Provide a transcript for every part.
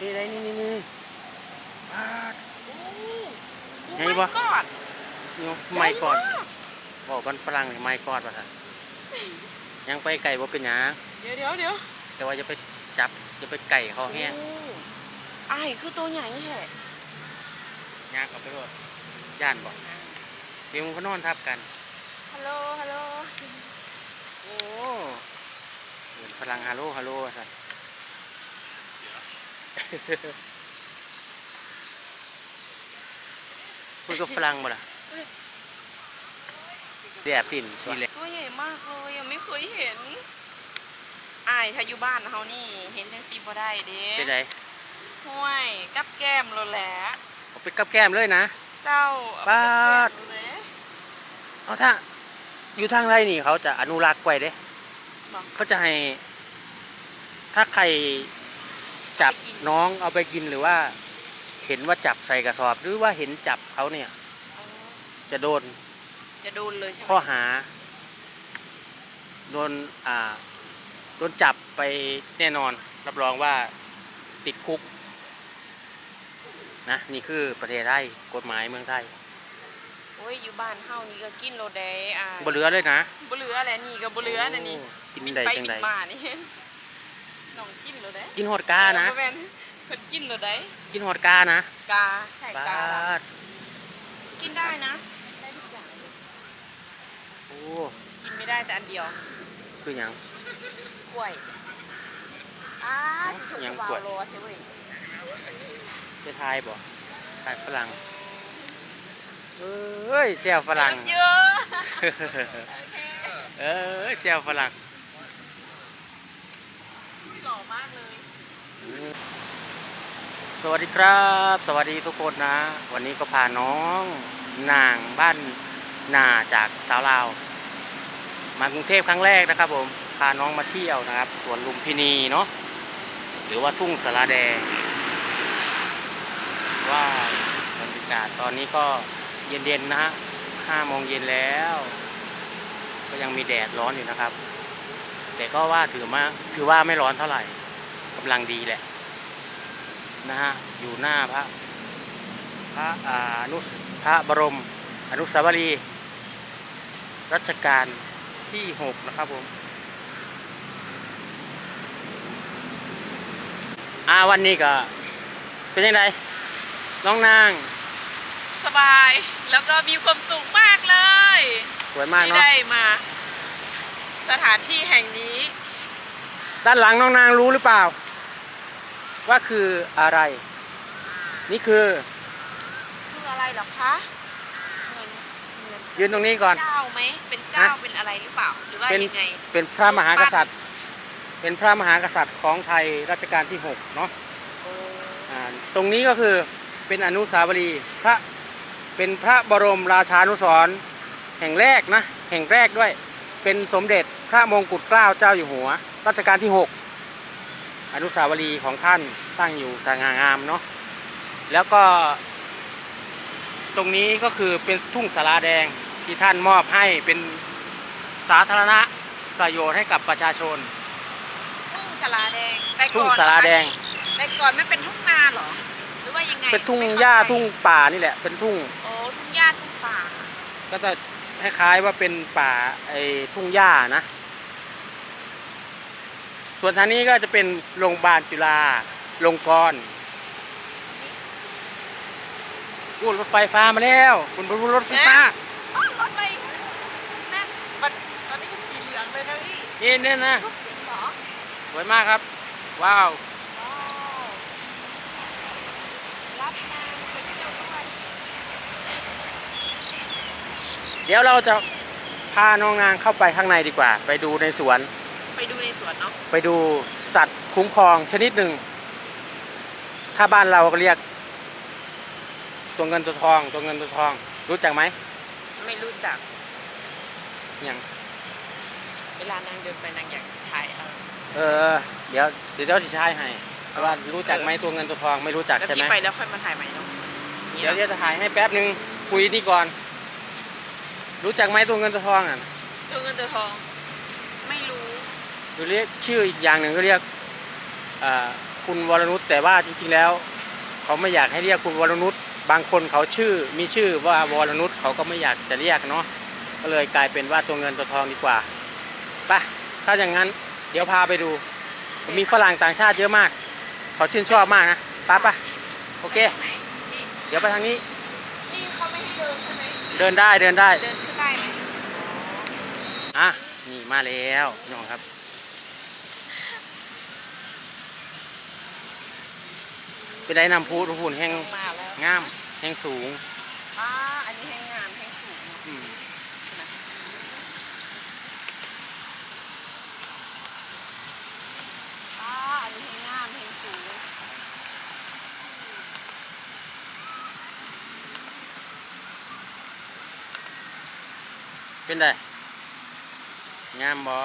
นี่ไรนี่นี่นี่ปาดโอ้ไงวะกอดนี่ไม่กอดบอกกันฝรั่งนี่ไม่กอดป่ะท่านยังไปไก่บ่เป็นหยังเดี๋ยวเดี๋ยวเดี๋ยวแต่ว่าจะไปจับจะไปไก่เขาแห้งโอ้อายคือตัวใหญ่แท้ยากเอาไปโลดย่านบอกเดี๋ยวมึงก็นอนทับกันฮัลโหลฮัลโหลโอ้เหมือนฝรั่งฮัลโหลฮัลโหลสัน คุยกับฝรั่งบ่ล่ะแดดปิ่นนี่แหละตัวใหญ่มากเลยยังไม่เคยเห็นอายถ้าอยู่บ้านเฮานี่ เห็นจังซี่บ่ได้เด้เป็นไรห้วยกับแก้มโลแหละเอาไปกับแก้มเลยนะ เจ้าเอไปปาดกับแก้มโลแหละเอาถ้า อยู่ทางไรนี่เขาจะอนุรักษ์ไว้เด้บอกเขาจะให้ ถ้าใคร จับไปกินน้องเอาไปกินหรือว่า เห็นว่าจับใส่กระสอบ หรือว่าเห็นจับเขาเนี่ยอ๋อจะโดนจะโดนเลยใช่ไหมข้อหา โดนอ่าโดนจับไปแน่นอน รับรองว่าติดคุกนะนี่คือประเทศไทยกฎหมายเมืองไทยโอ้ยอยู่บ้านเฮานี่ก็กินโลแดอะบ่เหลือเลยนะบ่เหลือแหละนี่ก็บ่เหลือนะนี่โอ้กินได้ไปจังบิใดนมานี่ น้องกินโลแดกินหอดกานะเออบ่แม่นเพิ่นกินโลแดกินหอดกานะกาใช่บกาละาดกินได้นะได้ทุกอย่างเลยโอ้กินไม่ได้แต่อันเดียว คือหยังกล้วยอ้าที่ถูกยังวากล้วยโลใช่เว้ยไปทายบ่ทายฝรั่งเอ้ยแจวฝรั่งเยอะโอเคเอ้ยแจวฝรั่ง หล่อมากเลย สวัสดีครับ สวัสดีทุกคนนะ วันนี้ก็พาน้องนางบ้านนาจากสาวลาว มากรุงเทพครั้งแรกนะครับผมพาน้องมาเที่ยวนะครับสวนลุมพินีเนาะหรือว่าทุ่งสาราแดง ว่าบรรยากาศตอนนี้ก็เย็นๆนะฮะห้าโมงเย็นแล้ว ก็ยังมีแดดร้อนอยู่นะครับ แต่ก็ว่าถือว่าถือว่าไม่ร้อนเท่าไหร่กำลังดีแหละ นะฮะอยู่หน้าพระพระอ่าอนุสพระบรม อนุสาวรีย์รัชกาลที่หกนะครับผมอ่าวันนี้ก็เป็นยังไงน้องนาง สบายแล้วก็มีความสุขมากเลย สวยมากที่เนาะได้มา สถานที่แห่งนี้ ด้านหลังน้องนางรู้หรือเปล่า ว่าคืออะไร นี่คือคืออะไรเหรอคะเหมือนเหมือนยืนตรงนี้ก่อน เจ้าไหมเป็นเจ้าฮะเป็นอะไรหรือเปล่าหรือว่าเป็นยังไง เป็นพระมหากษัตริย์ เป็นพระมหากษัตริย์ของไทยรัชกาลที่หกเนาะอ่าตรงนี้ก็คือเป็นอนุสาวรีย์พระเป็นพระบรมราชานุสรณ์แห่งแรกนะแห่งแรกด้วย เป็นสมเด็จพระมงกุฎเกล้าเจ้าอยู่หัว รัชกาลที่6 อนุสาวรีย์ของท่านตั้งอยู่สง่างามเนาะแล้วก็ ตรงนี้ก็คือเป็นทุ่งสาราแดงที่ท่านมอบให้เป็นสาธารณะประโยชน์ให้กับประชาชน ทุ่งสาราแดงแต่ก่อนทุ่งสาราแดง แต่ก่อนไม่เป็นทุ่งนาเหรอ หรือว่ายังไงเป็นทุ่งไม่เข้หญ้าใจทุ่งป่านี่แหละ เป็นทุ่ง โอ้ทุ่งหญ้าทุ่งป่า ก็จะคล้ายๆว่าเป็นป่าไอ้ทุ่งหญ้านะ ส่วนทางนี้ก็จะเป็นโรงพยาบาลจุฬาลงกรณ์อู้รถไฟฟ้ามาแล้ว คุณบรรลุรถไฟฟ้าอ๋อรถไฟนั่นมันตอนนี้เป็นสีเหลืองเลยนะพี่นี่เนี่ยนะ ทุกสีเหรอสวยมากครับ ว้าว ว้าวรับนางไปเที่ยวด้วยเดี๋ยวเราจะพาน้องนางเข้าไปข้างในดีกว่า ไปดูในสวน ไปดูในสวนเนาะไปดูสัตว์คุ้มครองชนิดหนึ่ง ถ้าบ้านเราก็เรียก ตัวเงินตัวทอง ตัวเงินตัวทอง รู้จักไหมไม่รู้จักยังเวลานางเดินไปนางอยากถ่ายเอาเออ เดี๋ยวเดี๋ยวจะทายให้แต่ว่ารู้จักไหมตัวเงินตัวทองไม่รู้จักแล้วใช่ไหมพี่ไปแล้วค่อยมาถ่ายใหม่เนาะเดี๋ยวจะถ่ายให้แป๊บหนึ่งคุยนี่ก่อน รู้จักไหมตัวเงินตัวทองอะ ตัวเงินตัวทองไม่ รู้หรือเรียกชื่ออีกอย่างหนึ่งก็เรียกเอ่อคุคุณวรนุชแต่ว่าจริงๆแล้ว เขาไม่อยากให้เรียกคุณวรนุชบางคนเขาชื่อมีชื่อว่าวรนุชเขาก็ไม่อยากจะเรียกเนาะก็เลยกลายเป็นว่าตัวเงินตัวทองดีกว่าไปถ้าอย่างนั้นเดี๋ยวพาไปดู มีฝรั่งต่างชาติเยอะมาก เขาชื่นชอบมากนะไปไปโอเคไหนนี่เดี๋ยวไปทางนี้นี่เขาไม่ให้เดินใช่ไหมเดินได้เดินได้เดินขึ้นได้ไหมอะนี่มาแล้วพี่น้องครับ เป็นได้นำพูทุกพูนแห้งลงมาแล้วงามแห้งสูงอ่าอันนี้แห้งงามแห้งสูงอืมอ่าอันนี้แห้งงามแห้งสูงเป็นได้งามบ่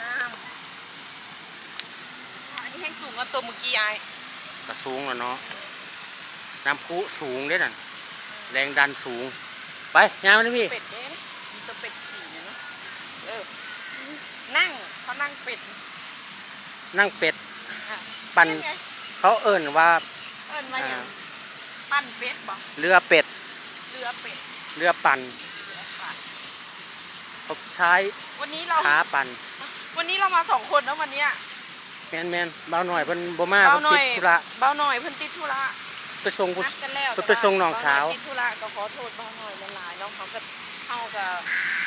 งามอันนี้แห้งสูงกว่าตัวเมื่อกี้ไอ้ ก็สูงแล้วเนาะน้ำพุสูงเด้นั่นแรงดันสูง ไปงามเลยพี่เป็ดเด้มีตัวเป็ดขี่เนี่ยเนาะเออ นั่งเขานั่งเป็ดนั่งเป็ดอะปั่นไงเขาเอิ่นว่า เอิ้นมาอย่างอ่า ปั้นเป็ดบ่เรือเป็ด เรือเป็ดเรือปั่นเรือปั่นเขาใช้วันนี้เรา ขาปั่นวันนี้เรามาสองคนแล้ววันเนี้ย แมนแมนเบาหน่อยเพิ่นบ่มาเบาเพิ่นหน่ติอยดธุระเบาหน่อยเพิ่นติดธุระไปส่งผู้ นัดกันแล้วเพิ่นไปส่งน้องเช้าบหยติดธุระก็ขอโทษเบาหน่อยหลายๆน้องเขาก็เข้ากับ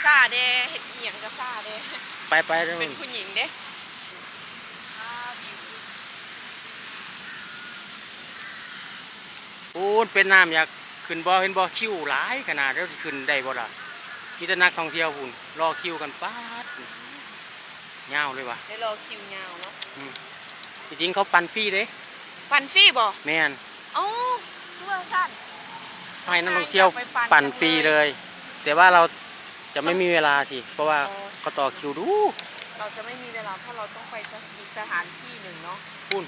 ซาเด้เฮ็ดเอียงกับซาเด้ไปไปเด้อเป็นผู้หญิงเด้อ่าวิวปูนเป็นน้ำอยากขึ้นบ่เห็นบ่คิวหลายขนาดแล้วสิขึ้นได้บ่ล่ะมีแต่นักท่องเที่ยวพุ่นรอคิวกันป๊าดยาวเลยว่ะได้รอคิวยาวเนาะ จริงๆเขาปั่นฟรีเด้ปันฟรีบ่แม่นเอ้าตัวสั้น ให้นักท่องเที่ยวอยากไปปั่นปั่นจังเลยฟรีเลย แต่ว่าเราจะไม่มีเวลาทีเพราะว่าอ๋อ เขาต่อคิวดูเราจะไม่มีเวลาเพราะเราต้องไปอีกสถานที่หนึ่งเนาะพุ่น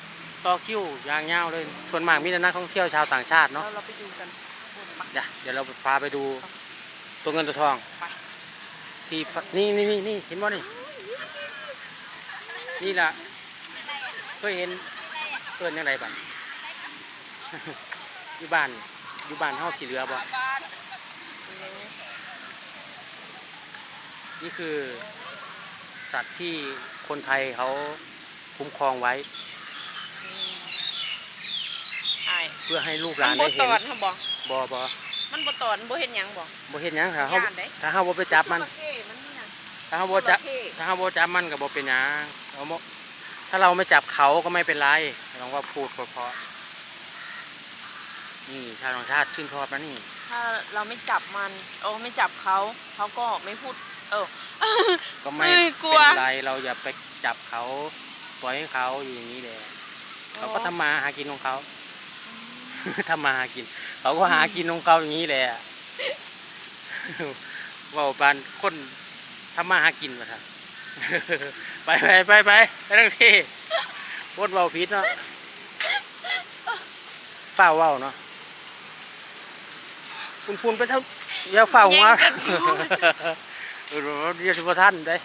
ต่อคิวยางยาวเลย ส่วนมากมีแต่นักท่องเที่ยวชาวต่างชาติเราเนาะเราไปดูกันบนปะเดี๋ยวเดี๋ยวเราพาไปดูตัวเงินตัวทองไป ที่ฝนี่นี่นี่นี่เห็นบ่นี่นี่ล่ะเค ยเห็นเอิ้นยังไงบ้างอยู่บ้านอยู่บ้านเฮาสีเหลือบ่บ้านนี่นี่คือ สัตว์ที่คนไทยเขาคุ้มครองไว้ไอ้เพื่อให้ลูกหมัลานนได้บ่เห็ตนอดฮะบ่บ่บ่มันบ่ตอดมันบ่เห็นหยังบ่บ่เห็นหยังถ้าเฮาย่านเด้ถ้าเฮาบ่ไปจับมัน จระเข้มันนี่นะถ้าเฮาบ่จับ จระเข้ถ้าเฮาบ่จับมันก็บ่เป็นหยังเราบ่ ถ้าเราไม่จับเขาก็ไม่เป็นไรลองว่าพูดเพราะๆนี่ชาวต่างชาติชื่นชอบนะนี่ ถ้าเราไม่จับมัน โอ้ไม่จับเขาเขาก็ไม่พูด เออ ก็ไม่เอ้ยกลัว เป็นไรเราอย่าไปจับเขาปล่อยให้เขาอยู่อย่างนี้แหละเขาก็ทำมาหากินของเขา ทำมาหากิน เขาก็หากินของเขาอย่างนี้แหละ เว่าปานคนทำมาหากินมาท่น ไปไปไปไปไปทั้งที่วดเบาพิษเนาะเฝ้าเว้าเนาะคุณพูนไปเท่าอย่าเฝ้าหัวแย่งกันพูดเออเดี๋ยวสิบท่านได้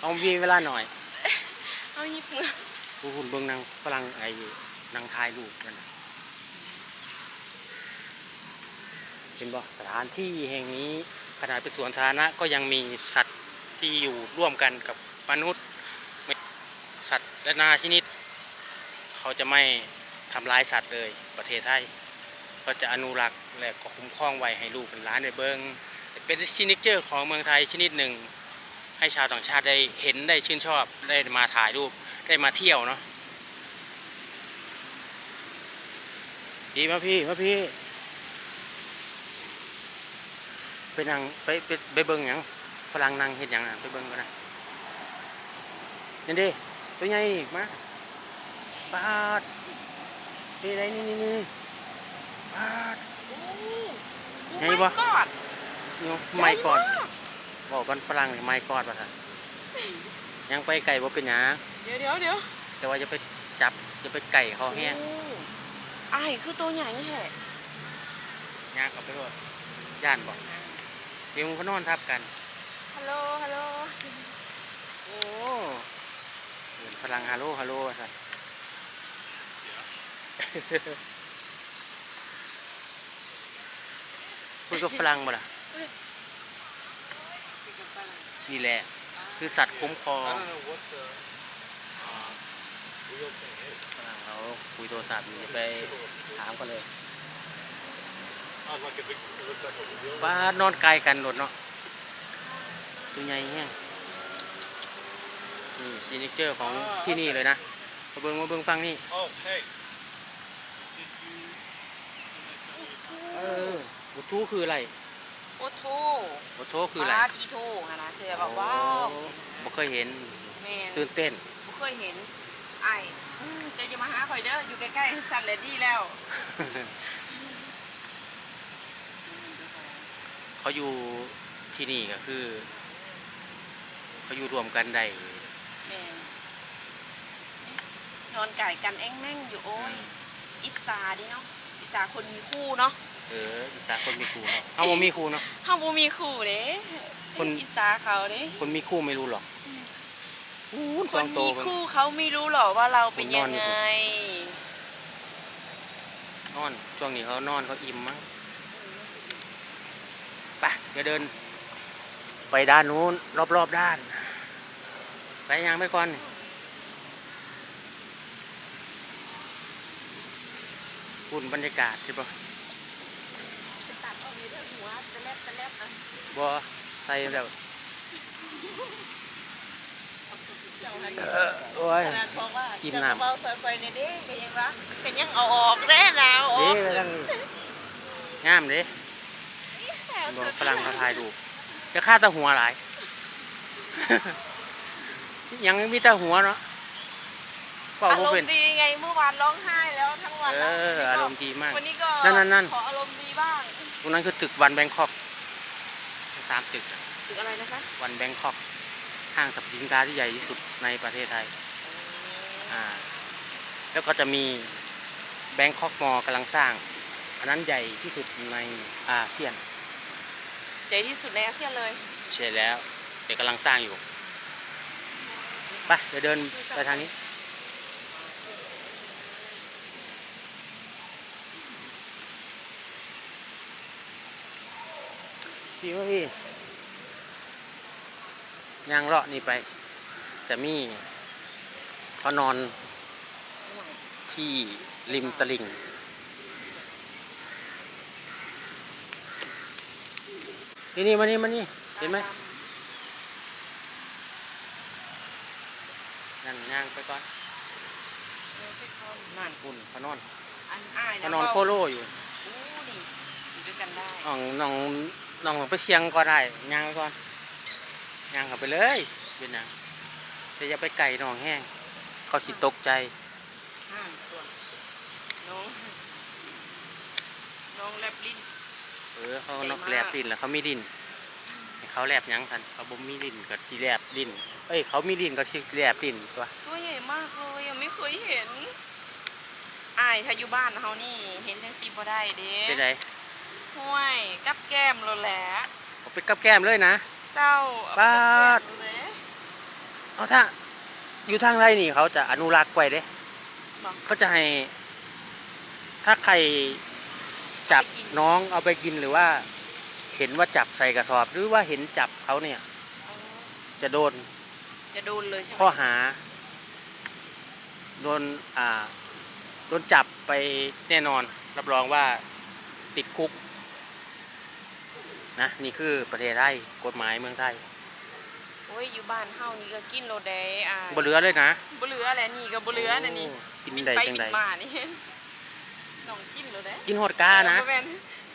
เอามีเวลาหน่อยเอาหยิบมือผู้คุณเบิ่งนางฝรั่งไอ้นางทายลูกนั่นน่ะเห็นบ่สถานที่แห่งนี้ขนาดเป็นสวนสาธารณะก็ยังมีสัตว์ที่อยู่ร่วมกันกับมนุษย์ไม่ สัตว์และนาชนิด เขาจะไม่ทำร้ายสัตว์เลยประเทศไทย ก็จะอนุรักษ์และก็คุ้มครองไว้ให้ลูกเป็นล้านได้เบิงเป็นซินิเจอร์ของเมืองไทยชนิดหนึ่ง ให้ชาวต่างชาติได้เห็นได้ชื่นชอบได้มาถ่ายรูปได้มาเที่ยวเนาะดีมาพี่มาพี่ไปนั่งไปไปไปเบิ่งหยังฝรั่งนั่งเห็นหยังนะไปเบิ่งกันนะนี่ดิ ตัวใหญ่อีกมาปาดนี่ไรนี่นี่นี่ปาดโอ้ไงบ่กอดนี่ไม่กอดบอกกันฝรั่งนี่ไม่กอดว่าท่นยังไปไก่บ่เป็นหยังเดี๋ยวเดี๋ยวเดี๋ยวแต่ว่าจะไปจับจะไปไก่เขาแห้งโอ้ไอ้ายคือตัวใหญ่แท้ยากเอาไปรดย่านบอกเดี๋ยวมึงเขานอนทับกัน ฮัลโหลฮัลโหล โอ้เหมื อนฝรั่งฮัลโหลฮัลโหลสัตว์คุยกับฝรั่งบ่ล่ะนี่แหละ คือสัตว์คุ้มครอง I don't know what the real thing is. ฝรั่งเขาคุยโทรศัพท์อยู่จะไปถามกันเลย Not like a big, it looks like a real. ป้านอนไกลกันโดดเนาะตัวใหญ่แห้ง นี่ซีนิเจอร์ของที่นี่เลยนะมาเบิงมาเบิงฟังนี่ Oh, hey. Did you? เออบุทูคืออะไรโอ้โทบุทูคืออะไรมาทีโทฮะนะคือแบบว้าวโอ้บ่เคยเห็นแม่นตื่นเต้นบ่เคยเห็นไอ้อืมเจะจะมาหาคอยเด้ออยู่ใกล้ๆสันเลดี้แล้วเขาอยู่ที่นี่ก็คือ เขาอยู่รวมกันได้แม่น นอนไก่กันแอ้งแม่งอยู่โอ้ยอิจฉาดิเนาะอิจฉาคนมีคู่เนาะเอออีสานคนมีครูเนาะเฮาบ่มีครูเนาะเฮาบ่มีคู่เด้คนอิจฉาเขาเด้คนมีครูไม่รู้หรอกอู้คสอนงโตมีเบิ่งคู่เขาไม่รู้หรอกว่าเราเป็นยังไงนอนช่วงนี้เขานอนเขาอิ่มมั้งไปเดี๋ยวเดิน ไปด้านนู้นรอบๆด้าน ไปยังไปก่อน คุณบรรยากาศใช่ปะตัดออกในเรื่องหัวตะเล็บตะเล็บนะบอใส่แบบโอ้ยขนาดบอกว่าอิ่มจะน้ำเบาสายไฟในเด้ก็ยังวะเป็นยังเอาออกแน่แล้วออเด้กไปทั้งงามเด้บอกฝรั่งเขาถ่ายดูปจะฆ่าแตาหัวหลาย ยังมีแต่หัวเนาะเปล่าอารบ่มเป็นณ์ดีไงเมื่อวานร้องไห้แล้วทั้ง วันเอแล้วออารมณ์ดีมาก วันนี้ก็นั่นๆๆ ขออารมณ์ดีบ้างตรงนั้นคือตึกวันแบงคอกสามตึกอะถึงอะไรนะคะวันแบงคอกห้างสรรพสินค้าที่ใหญ่ที่สุดในประเทศไทย อ่า แล้วก็จะมีแบงคอกมอกำลังสร้าง อันนั้นใหญ่ที่สุดในอาเซียนใจที่สุดในอาเซียนเลยใช่แล้ว เด็กกำลังสร้างอยู่ไปเดี๋ยวเดินไปทางนี้ พี่ว่าพี่ยางเลาะนี่ไป จะมีเขานอนที่ริมตลิ่งนี่นี่มานี่มานี่เห็นไหมนั่นย่างไปก่อนนั่นคุณเขานอนอันอ้ายเขานอนโคโลอยู่โอ้นี่อยู่ด้วยกันได้น้องน้อง น้องไปเชียงก็ได้ย่างไปก่อนย่างเข้าไปเลยเป็นหยังแต่อย่าไปไก่น้องแห้งเขาสิตกใจห้ามตัวน้องน้องแลบลิ้นเออเขาใหญ่นกมากแลบดินแล้วเขามีดินให้เขาแลบหยังกันเขาบ่มีดินก็สิแลบดินเอ้ยเขามีดินก็สิแลบดินตัวตัวใหญ่มากเลยยังไม่เคยเห็นอ้ายถ้าอยู่บ้านเฮานี่ เห็นจังซี่บ่ได้เด้เป็นไร ห้วยกับแก้มโลแหละเอาไปกับแก้มเลยนะ เจ้าเอไปป๊าดกับแก้มโลแหละเอาถ้าอยู่ทางไรนี่เขาจะอนุรักษ์ไว้เด้บอกเขาจะให้ ถ้าใครจับน้องเอาไปกินหรือว่า เห็นว่าจับใส่กระสอบ หรือว่าเห็นจับเขาเนี่ย อ๋อจะโดนจะโดนเลยใช่ไหมข้อหา โดนอ่า โดนจับไปแน่นอน รับรองว่าติดคุก นะนี่คือประเทศไทยกฎหมายเมืองไทยโอ้ยอยู่บ้านเฮานี่ก็กินโลแดอะบ่เหลือเลยนะบ่เหลือแหละนี่ก็บ่เหลือน่ะนี่โกินบินใดไปจังบิใดนมานี่น้องกินโลแดกินหอดกานะเออบ่แม่น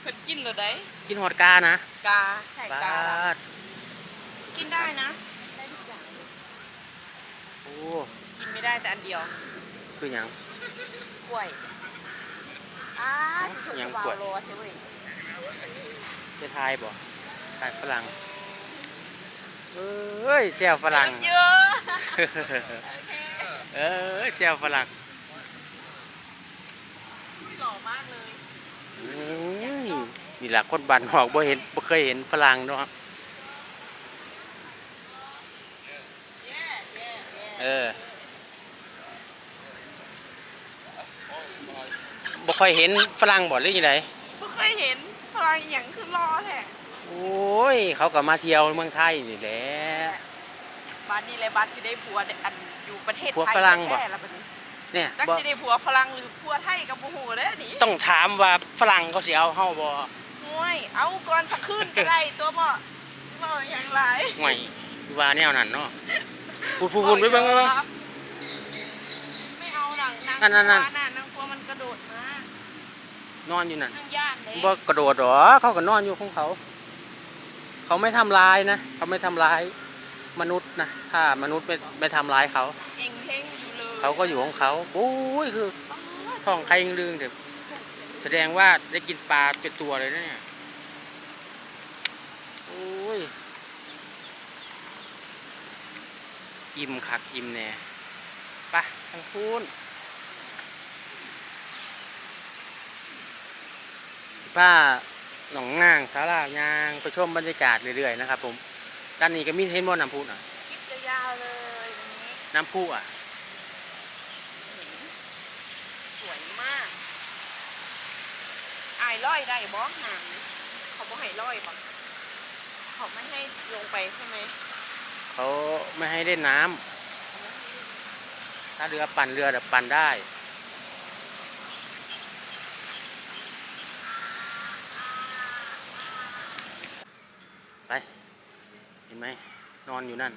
เพิ่นกินโลแดกินหอดกานะกาใช่บกาาดกินได้นะได้ทุกอย่างโอ้กินไม่ได้แต่อันเดียว คือหยังกล้วยอ้าที่ชมยังวากล้วยโล เท่เว้ยไปทายบ่ทายฝรั่งเอ้ยแซวฝรั่งเยอะโอเคเอ้ยแซวฝรั่งหล่อมากเลยอืมนี่แหละคนบ้านนอกบ่เห็นบ่เคยเห็นฝรั่งเนาะเย้เย้เย้เออค่อยเห็นฝรั่งบ่หรือยังไงบ่เคยเห็น พลังอหย่างคือรอแท้โอ้ย เขาก็มาเที่ยวเมืองไทยนี่แหละบ้านนี้เลยบ้านสิได้ผัวได้อันอยู่ประเทศผัวไทยฝรั่งบ่แท้ๆแล้วบัดนี้เนี่ยจักบ่สิได้ผัวฝรั่งหรือผัวไทยกับบ่ฮู้เด้อนี่ต้องถามว่าฝรั่งเขาสิเอาเฮาบ่ห่วยเอาก่อนสักคืนก็ได้ตัวบ่บ่อย่างไรห่วยว่าแนวนั้นเนาะพูดพูดพูดไปเบิ่งไปเบิ่งไม่เอาหนังนางนั่นนั่นกลัวน่ะนางกลัวมันกระโดดมา นอนอยู่นั่นนางย่านเลยบ่กระโดดหรอเขาก็นอนอยู่ของเขา เขาไม่ทำร้ายนะเขาไม่ทำร้ายมนุษย์นะถ้ามนุษย์ไม่ไม่ทำร้ายเขา เองเพ่งอยู่เลยเขาก็อยู่ของเขาโอ้ยคือท้องใครยังลืงเดี๋ยวแสดงว่าได้กินปลาเป็นตัวเลยนะเนี่ยโอ้ยอิ่มคักอิ่มแน่ไปทางคูน ป้าหนองนางสาลายางไปชมบรรยากาศเรื่อยๆนะครับ ผมด้านนี้ก็มีเทนบอน้ำพุอะคลิปยาวๆเลยวันนี้น้ำพุอะสวยมากอายร้อยได้บ่หางเขาบ่ให้ร้อยบ่เขาไม่ให้ลงไปใช่ไหมเขาไม่ให้เล่นน้ำถ้าเรือปั่นเรือแบบปั่นได้ ไป เห็นไหม นอนอยู่นั่น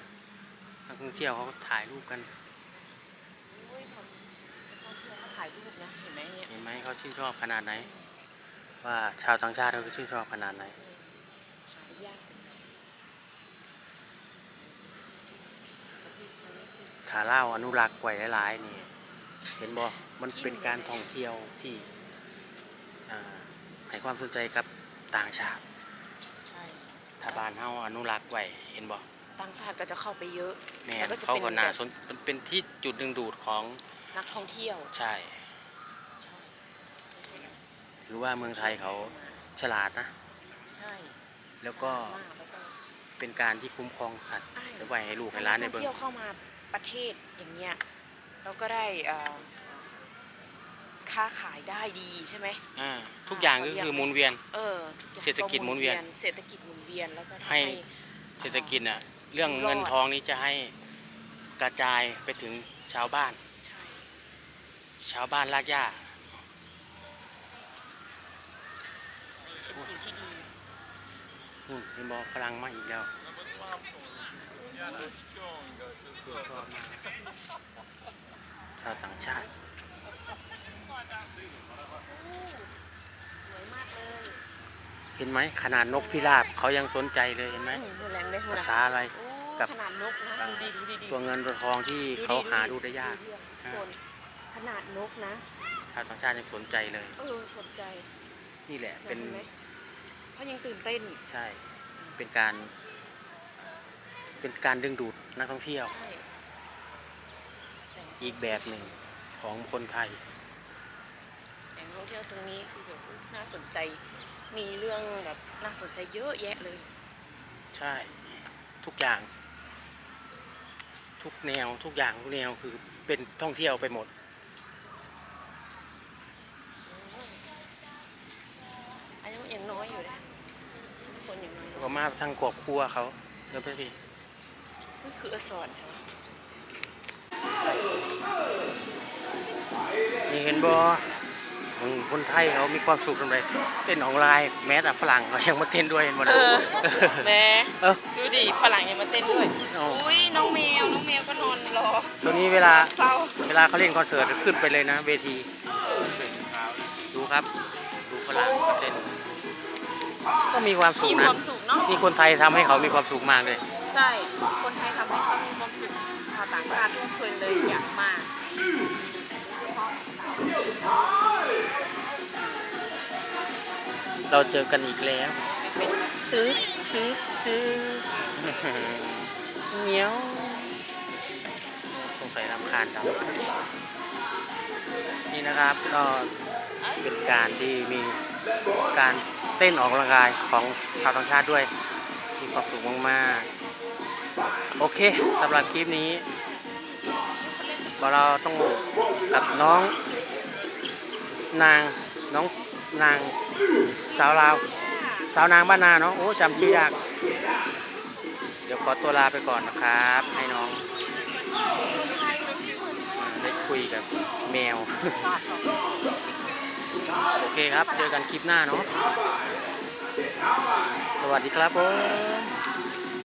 นักท่องเที่ยวเขาก็ถ่ายรูปกันโอ้ยเขาเขาเที่ยวเขาถ่ายรูปนะเห็นไหมเนี่ยเห็นไหมเขาชื่นชอบขนาดไหน ว่าชาวต่างชาติเขาชื่นชอบขนาดไหน หายากถ้าเล่าอนุรักษ์ไว้หลายๆนี่ เห็นบ่มันเป็นการท่องเที่ยวที่อ่าให้ความสนใจกับต่างชาติใช่ ถ้าบ้านเฮาอนุรักษ์ไว้เห็นบ่ต่างชาติก็จะเข้าไปเยอะแม่แล้วก็จะเขาเป็นก็น่าแบบสนมันเป็นที่จุดดึงดูดของนักท่องเที่ยวใช่ใช่ถือว่าเมืองไทยเขาฉลาดนะ ใช่แล้วก็มากแล้วก็เป็นการที่คุ้มครองสัตว์อ้ายไว้ให้ลูกให้หล้านในนักท่เบิ่องงเที่ยวเข้ามาประเทศอย่างเงี้ยเราก็ได้เอ่อ ค้าขายได้ดีใช่ไหมอ่าทุกอย่างก็คือหมุนเวียน เออทุอย่างเศรษฐกิจหมุนเวียนเศรษฐกิจหมุนเวียนแล้วก็ทำให้ ให้ เศรษฐกิจอะเรื่องรอดเงินทองนี้จะให้กระจายไปถึงชาวบ้าน ใช่ชาวบ้านลากหญ้าเป็นสิ่งที่ดีอืมเห็นบอกฝรั่งมาอีกแล้วชาวต่างชาติ สวยมากเลยเห็นไหมขนาดนกพิราบเขายังสนใจเลยเห็นไหมอืมือแรงได้ภาษาอะไรโอ้กับขนาดนกนะดูดีดูดีดีตัวเงินตัวทองที่เขาหาดูได้ยากเรื่องอ่าคนขนาดนกนะชาวต่างชาติยังสนใจเลยเออสนใจ นี่แหละเป็นห็ไหมเขายังตื่นเต้น ใช่ เป็นการ เป็นการดึงดูดนักท่องเที่ยวใช่ใช่อีกแบบหนึ่งของคนไทยแหล่ง ท่องเที่ยวตรงนี้คือแบบน่าสนใจ มีเรื่องแบบน่าสนใจเยอะแยะเลย ใช่ ทุกอย่าง ทุกแนวทุกอย่างทุกแนวคือเป็นท่องเที่ยวไปหมดอายุยังน้อยอยู่เลยคนยังน้อยอยู่ก็มาทางครอบครัวเขาเดี๋ยวไปสินี่คืออสอนใช่ไหมนี่เห็นบ่ มึงคนไทยเขามีความสุขทำไมเต้นออนไลน์แม้แต่ฝรั่งเขายังมาเต้นด้วยเห็นบ่เอนะอแม่เออ ดูดิฝรั่งยังมาเต้นด้วยเอาอุ้ยน้องแมวน้องแมวก็นอนรอตัวนี้เวลา เฝ้าเวลาเขาเล่นคอนเสิร์ตจะขึ้นไปเลยนะ เวที ดูครับ ดูฝรั่งเขาเต้นก็มีความสุมีขคนะวามสุขเนาะนี่คนไทยทำให้เขามีความสุขมากเลย ใช่คนไทยทำให้เขามีความสุขชาวต่างชาติทุกคนเลยอยากมาเเราเจอกันอีกแล้วเป็นตึ๊ดตึ๊ดตึ๊ดเหนียวสงสัยรำคาญเรานี่นะครับก็เป็นการที่มีการเต้นออกกำลังกายของชาวต่างชาติด้วยมีความสุขมากๆ โอเคสำหรับคลิปนี้เราต้องกับน้อง นางน้องนาง สาวลาว สาวนางบ้านนาเนาะโอ้จำชื่อยาก เดี๋ยวขอตัวลาไปก่อนนะครับ ให้น้องอ่าได้คุยกับแมว โอเคครับ เจอกันคลิปหน้าเนาะสวัสดีครับผม